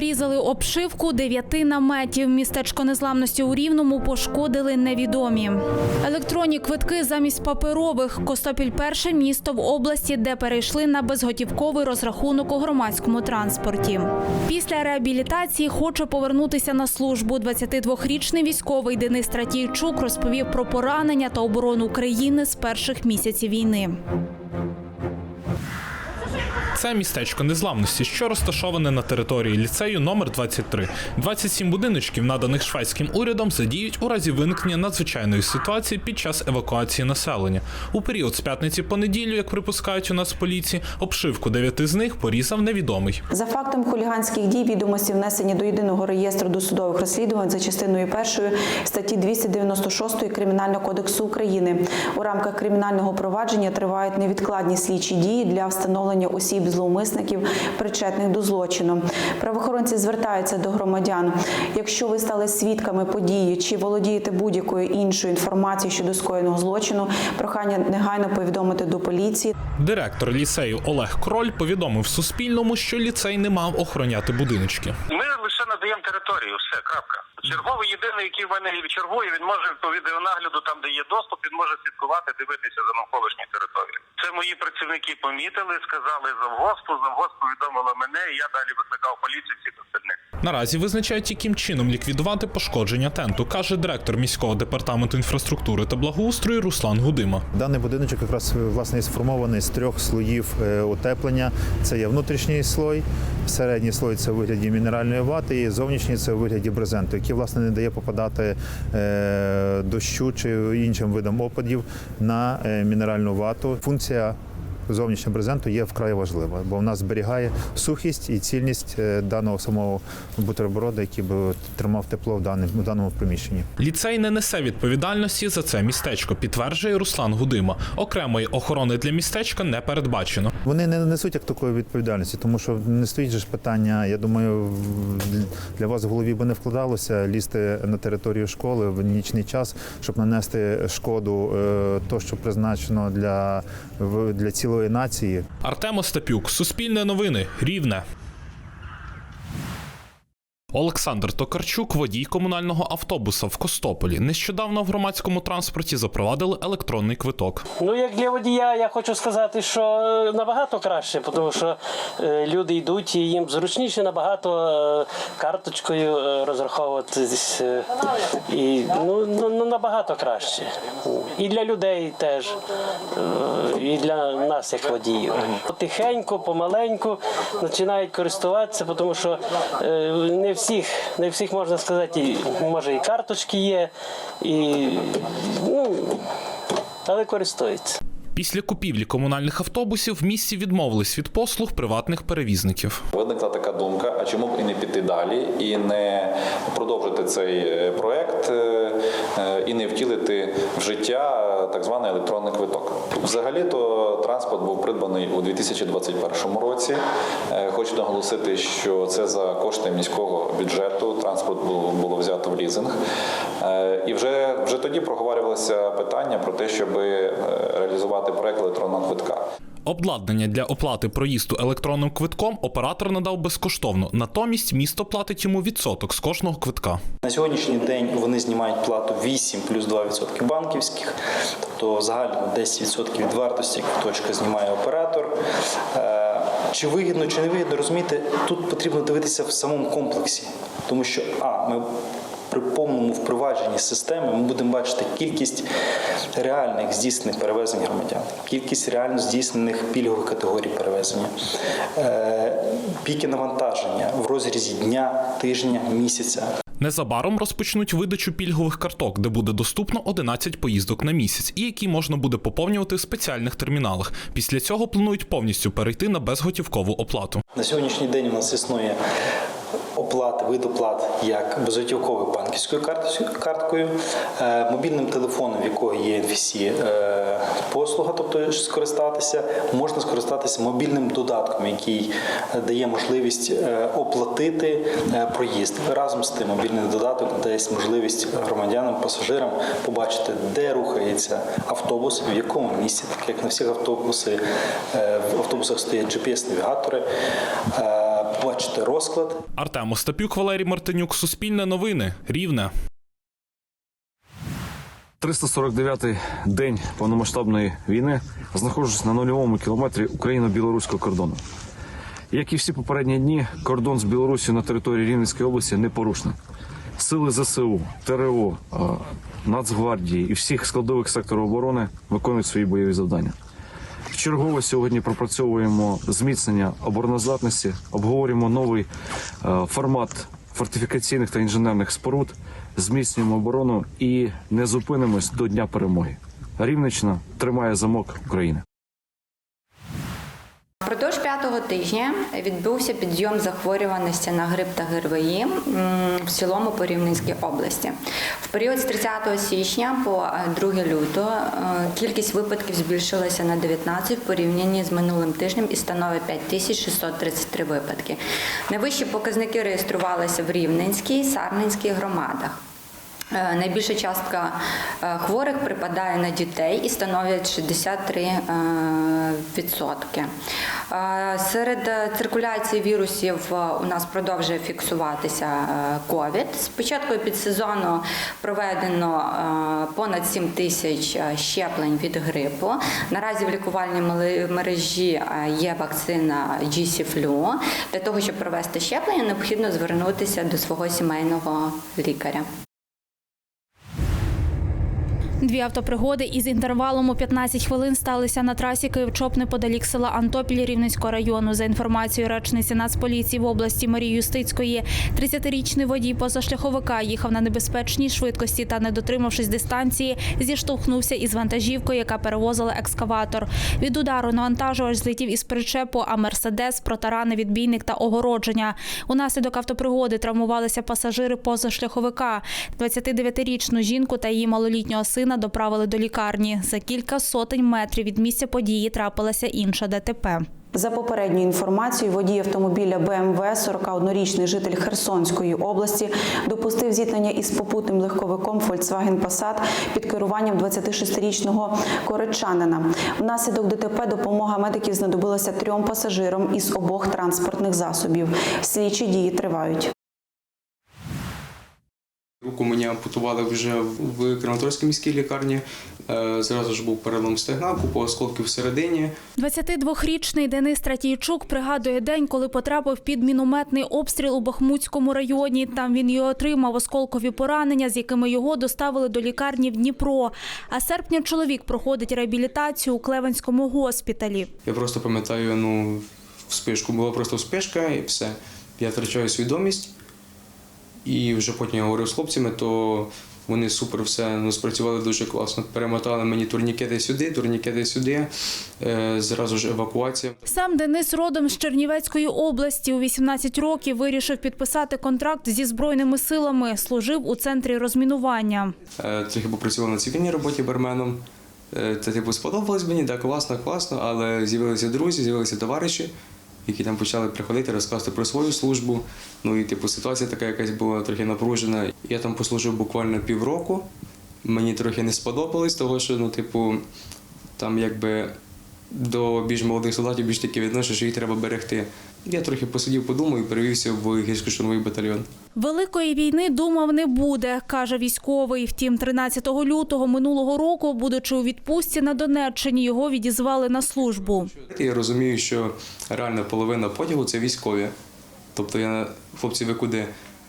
порізали обшивку дев'яти наметів. Містечко незламності у Рівному пошкодили невідомі. Електронні квитки замість паперових. Костопіль перше місто в області, де перейшли на безготівковий розрахунок у громадському транспорті. Після реабілітації хоче повернутися на службу. 22-річний військовий Денис Тратійчук розповів про поранення та оборону України з перших місяців війни. Це містечко незламності, що розташоване на території ліцею номер 23. 27 будиночків, наданих шведським урядом, задіють у разі виникнення надзвичайної ситуації під час евакуації населення. У період з п'ятниці по неділю, як припускають у нас поліції, обшивку дев'яти з них порізав невідомий. За фактом хуліганських дій відомості внесені до єдиного реєстру досудових розслідувань за частиною першої статті 296 Кримінального кодексу України. У рамках кримінального провадження тривають невідкладні слідчі дії для встановлення осіб зловмисників, причетних до злочину. Правоохоронці звертаються до громадян. Якщо ви стали свідками події чи володієте будь-якою іншою інформацією щодо скоєного злочину, прохання негайно повідомити до поліції. Директор ліцею Олег Кроль повідомив Суспільному, що ліцей не мав охороняти будиночки. Ми надаємо територію, все, крапка. Черговий єдиний, який в мене чергує, він може по відеонагляду, там де є доступ, він може слідкувати, дивитися за навколишні території. Це мої працівники помітили, сказали завгоспу, завгосп повідомила мене, і я далі викликав поліцію всіх остальних. Наразі визначають, яким чином ліквідувати пошкодження тенту, каже директор міського департаменту інфраструктури та благоустрою Руслан Гудима. Даний будиночок якраз власне сформований з трьох слоїв е, утеплення. Це є внутрішній слой, середній слой це у вигляді мінеральної вати, і зовнішній це у вигляді брезенту, який власне не дає попадати е, дощу чи іншим видам опадів на е, мінеральну вату. Функція зовнішнього брезенту є вкрай важлива, бо вона зберігає сухість і цільність е, даного самого бутерброда, який би тримав тепло в даному, в даному приміщенні. Ліцей не несе відповідальності за це містечко, підтверджує Руслан Гудима. Окремої охорони для містечка не передбачено. Вони не несуть як такої відповідальності, тому що не стоїть же ж питання. Я думаю, для вас в голові би не вкладалося лізти на територію школи в нічний час, щоб нанести шкоду, е, то, що призначено для, для цілої нації. Артем Остапюк, Суспільне новини, Рівне. Олександр Токарчук, водій комунального автобуса в Костополі. Нещодавно в громадському транспорті запровадили електронний квиток. Ну, як для водія, я хочу сказати, що е, набагато краще, тому що е, люди йдуть і їм зручніше набагато е, карточкою розраховуватись. І ну, ну, ну набагато краще. І для людей теж, і для нас, як водіїв. Потихеньку, помаленьку починають користуватися, тому що не всіх, не всіх можна сказати, і, може і карточки є, і ну, але користуються. Після купівлі комунальних автобусів в місті відмовились від послуг приватних перевізників. Виникла така думка: а чому б і не піти далі, і не продовжити цей е, проект, е, е, і не втілити в життя так званий електронний квиток. Взагалі-то транспорт був придбаний у 2021 році. Хочу наголосити, що це за кошти міського бюджету. Транспорт було, взято в лізинг. І вже, вже тоді проговорювалося питання про те, щоб е, реалізувати проект електронного квитка. Обладнання для оплати проїзду електронним квитком оператор надав безкоштовно. Натомість місто платить йому відсоток з кожного квитка. На сьогоднішній день вони знімають плату 8 плюс 2% банківських, тобто загально 10% від вартості квиточка знімає оператор. Е, Чи вигідно, чи не вигідно, розумієте, тут потрібно дивитися в самому комплексі, тому що а, ми при повному впровадженні системи ми будемо бачити кількість реальних здійснених перевезень громадян, кількість реально здійснених пільгових категорій перевезення, е, піки навантаження в розрізі дня, тижня, місяця. Незабаром розпочнуть видачу пільгових карток, де буде доступно 11 поїздок на місяць, і які можна буде поповнювати в спеціальних терміналах. Після цього планують повністю перейти на безготівкову оплату. На сьогоднішній день у нас існує оплата, вид оплат як безготівковою банківською карткою, е, мобільним телефоном, в якого є NFC е, послуга, тобто скористатися, можна скористатися мобільним додатком, який е, дає можливість оплатити проїзд. Разом з тим, мобільний додаток дасть можливість громадянам, пасажирам побачити, де рухається автобус, в якому місці, так як на всіх автобуси, е, в автобусах стоять GPS-навігатори. Бачите розклад. Артем Остапюк, Валерій Мартинюк, Суспільне новини, Рівне. 349-й день повномасштабної війни знаходжусь на нульовому кілометрі україно-білоруського кордону. Як і всі попередні дні, кордон з Білорусі на території Рівненської області непорушний. Сили ЗСУ, ТРО, е, Нацгвардії і всіх складових секторів оборони виконують свої бойові завдання. Вчергово сьогодні пропрацьовуємо зміцнення обороноздатності, обговорюємо новий е, формат фортифікаційних та інженерних споруд, зміцнюємо оборону і не зупинимось до Дня перемоги. Рівнична тримає замок України. Впродовж п'ятого тижня відбувся підйом захворюваності на грип та ГРВІ в цілому по Рівненській області. В період з 30 січня по е, 2 лютого е, кількість випадків збільшилася на 19 в порівнянні з минулим тижнем і становить 5633 випадки. Найвищі показники реєструвалися в Рівненській, Сарненській громадах. Е, Найбільша частка е, хворих припадає на дітей і становить 63 е, відсотки. Серед циркуляції вірусів у нас продовжує фіксуватися ковід. З початку підсезону проведено понад 7 тисяч щеплень від грипу. Наразі в лікувальній мережі є вакцина GC-Flu. Для того, щоб провести щеплення, необхідно звернутися до свого сімейного лікаря. Дві автопригоди із інтервалом у 15 хвилин сталися на трасі Київчоп неподалік села Антопіль Рівненського району. За інформацією речниці Нацполіції в області Марії Юстицької, 30-річний водій позашляховика їхав на небезпечній швидкості та, не дотримавшись дистанції, зіштовхнувся із вантажівкою, яка перевозила екскаватор. Від удару навантажувач злетів із причепу, а мерседес протаранив відбійник та огородження. Унаслідок автопригоди травмувалися пасажири позашляховика. 29-річну жінку та її малолітнього сина доправили до лікарні. За кілька сотень метрів від місця події трапилася інша ДТП. За попередньою інформацією, водій автомобіля БМВ, 41-річний житель Херсонської області, допустив зіткнення із попутним легковиком Volkswagen Passat під керуванням 26-річного коричанина. Внаслідок ДТП допомога медиків знадобилася трьом пасажирам із обох транспортних засобів. Слідчі дії тривають. Руку мені ампутували вже в Краматорській міській лікарні. Е, Зразу ж був перелом стегна, купа осколків всередині. 22-річний Денис Тратійчук пригадує день, коли потрапив під мінометний обстріл у Бахмутському районі. Там він і отримав осколкові поранення, з якими його доставили до лікарні в Дніпро. А серпня чоловік проходить реабілітацію у Клевенському госпіталі. Я просто пам'ятаю, ну, вспишку була просто вспишка і все. Я втрачаю свідомість. І вже потім я говорив з хлопцями, то вони супер все ну, спрацювали дуже класно. Перемотали мені турнікети сюди, турнікети сюди. Е, зразу ж евакуація. Сам Денис родом з Чернівецької області. У 18 років вирішив підписати контракт зі збройними силами. Служив у центрі розмінування. Е, Трохи попрацював на цивільній роботі барменом. Е, Це типу сподобалось мені, так, класно, класно, але з'явилися друзі, з'явилися товариші, які там почали приходити, розказувати про свою службу. Ну і типу ситуація така якась була трохи напружена. Я там послужив буквально півроку. Мені трохи не сподобалось, того що, ну, типу, там якби до більш молодих солдатів більш таке відношення, що їх треба берегти. Я трохи посидів, подумав і перевівся в гірсько-штурмовий батальйон. Великої війни думав не буде, каже військовий. Втім, 13 лютого минулого року, будучи у відпустці на Донеччині, його відізвали на службу. Я розумію, що реально половина потягу це військові. Тобто я хлопці, ви куди?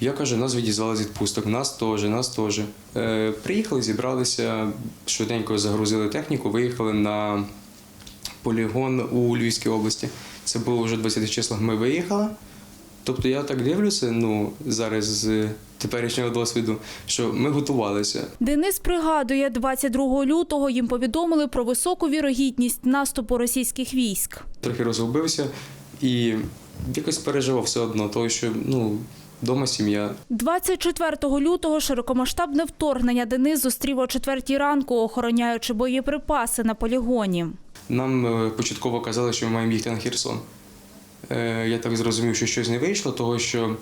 Я кажу, нас відізвали з відпусток, нас теж, нас теж. Е, приїхали, зібралися, швиденько загрузили техніку, виїхали на полігон у Львівській області. Це було вже 20 числах. Ми виїхали. Тобто я так дивлюся, ну зараз з теперішнього досвіду, що ми готувалися. Денис пригадує, 22 лютого їм повідомили про високу вірогідність наступу російських військ. трохи розгубився і якось переживав все одно, тому що ну, вдома сім'я. 24 лютого широкомасштабне вторгнення Денис зустрів о четвертій ранку, охороняючи боєприпаси на полігоні. Нам е, початково казали, що ми маємо їхати на Херсон. Е, Я так зрозумів, що щось не вийшло, того що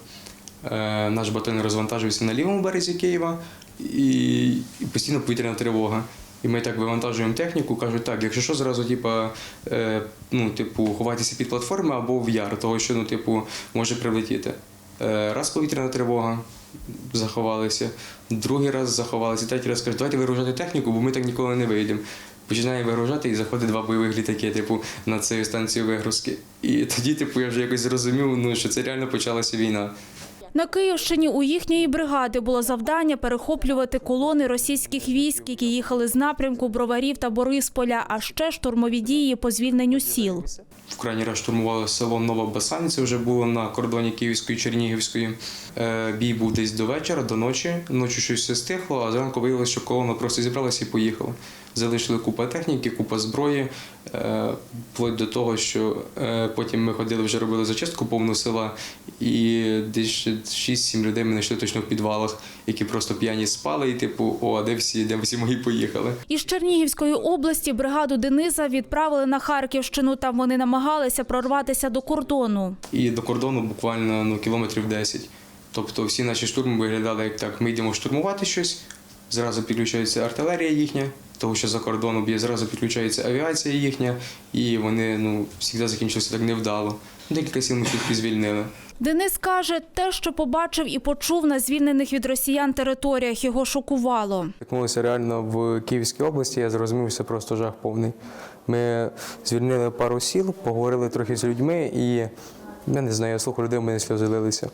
е, наш батальйон розвантажився на лівому березі Києва і, постійно повітряна тривога. І ми так вивантажуємо техніку, кажуть, так, якщо що, зразу, типа, е, ну, типу, ховайтеся під платформи або в яр, того, що ну, типу, може прилетіти. Е, раз повітряна тривога, заховалися, другий раз заховалися, третій раз кажуть, давайте вигружати техніку, бо ми так ніколи не вийдемо. Починаємо вигружати і заходить два бойових літаки, типу, на цю станцію вигрузки. І тоді, типу, я вже якось зрозумів, ну, що це реально почалася війна. На Київщині у їхньої бригади було завдання перехоплювати колони російських військ, які їхали з напрямку Броварів та Борисполя, а ще штурмові дії по звільненню сіл. В крайній раз штурмували село Нова Басань, це вже було на кордоні Київської і Чернігівської. Е, Бій був десь до вечора, до ночі. Ночі щось все стихло, а зранку виявилося, що колона просто зібралася і поїхала. Залишили купа техніки, купа зброї, е, вплоть до того, що е, потім ми ходили, вже робили зачистку повну села, і десь 6-7 людей ми знайшли точно в підвалах, які просто п'яні спали, і типу, о, а де всі, де всі мої поїхали. Із Чернігівської області бригаду Дениса відправили на Харківщину. Там вони намагалися прорватися до кордону. і до кордону буквально ну, кілометрів 10. Тобто всі наші штурми виглядали як так: ми йдемо штурмувати щось, зразу підключається артилерія їхня, тому що за кордоном б'є, зразу підключається авіація їхня, і вони ну, завжди закінчилися так невдало. Декілька сіл ми чітко звільнили. Денис каже, те, що побачив і почув на звільнених від росіян територіях, його шокувало. Стикнулися реально в Київській області, я зрозумів, що це просто жах повний. Ми звільнили пару сіл, поговорили трохи з людьми, і я не знаю, я слухав людей, в мене сльози лилися.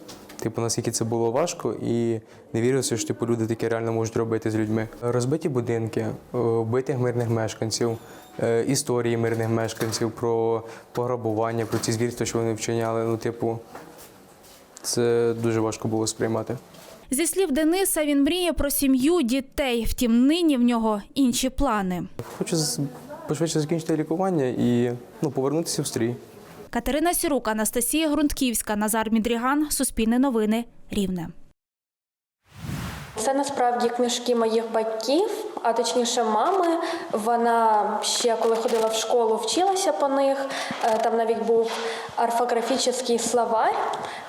Типу, наскільки це було важко, і не вірилося, що типу, люди таке реально можуть робити з людьми. Розбиті будинки, е, вбитих мирних мешканців, е, історії мирних мешканців про пограбування, про ці звірства, що вони вчиняли. Ну, типу, це дуже важко було сприймати. Зі слів Дениса, він мріє про сім'ю, дітей. Втім, нині в нього інші плани. Хочу пошвидше закінчити лікування і ну, повернутися в стрій. Катерина Сірук, Анастасія Грунтківська, Назар Мідріган, Суспільне новини, Рівне. Це насправді книжки моїх батьків, а точніше мами. Вона ще коли ходила в школу, вчилася по них. Е, Там навіть був орфографічний словарь,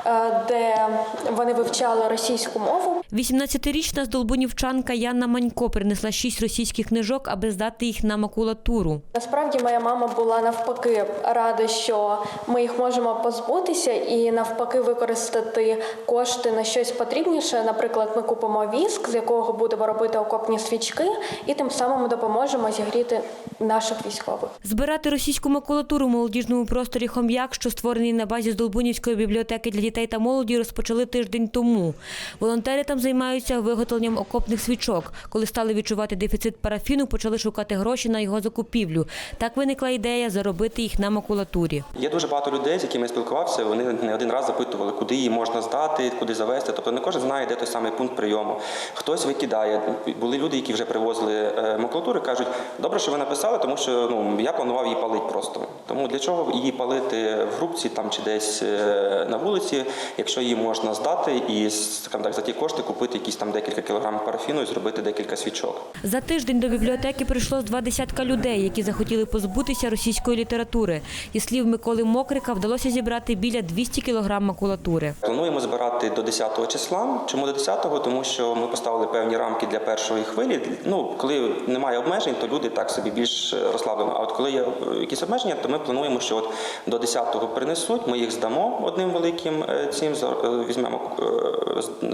е, де вони вивчали російську мову. 18-річна здолбунівчанка Яна Манько принесла шість російських книжок, аби здати їх на макулатуру. Насправді моя мама була навпаки рада, що ми їх можемо позбутися і навпаки використати кошти на щось потрібніше. Наприклад, ми купимо віск, з якого будемо робити окопні свічки, і тим самим допоможемо зігріти наших військових. Збирати російську макулатуру в молодіжному просторі Хом'як, що створений на базі Здолбунівської бібліотеки для дітей та молоді, розпочали тиждень тому. Волонтери там займаються виготовленням окопних свічок. Коли стали відчувати дефіцит парафіну, почали шукати гроші на його закупівлю. Так виникла ідея заробити їх на макулатурі. Є дуже багато людей, з якими я спілкувався. Вони не один раз запитували, куди її можна здати, куди завести. Тобто не кожен знає, де той самий пункт прийому. Хтось викидає. Були люди, які вже привозили е, макулатуру, кажуть, добре, що ви написали, тому що ну я планував її палити просто. Тому для чого її палити в грубці там чи десь е, на вулиці, якщо її можна здати і скажімо так за ті кошти купити якісь там декілька кілограмів парафіну і зробити декілька свічок. За тиждень до бібліотеки прийшло з два десятка людей, які захотіли позбутися російської літератури. Зі слів Миколи Мокрика, вдалося зібрати біля 200 кілограм макулатури. Плануємо збирати до 10 числа. Чому до 10? Тому що ми поставили певні рамки для першої хвилі. Ну, коли немає обмежень, то люди так собі більш розслаблено. А от коли є е, якісь обмеження, то ми плануємо, що от до 10-го принесуть, ми їх здамо одним великим е, цим, е, візьмемо,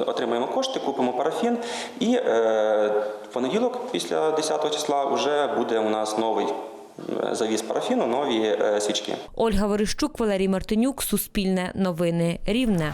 отримаємо кошти, купимо парафін. І в понеділок, після 10 числа, вже буде у нас новий завіз парафіну, нові свічки. Ольга Верещук, Валерій Мартинюк, Суспільне новини Рівне.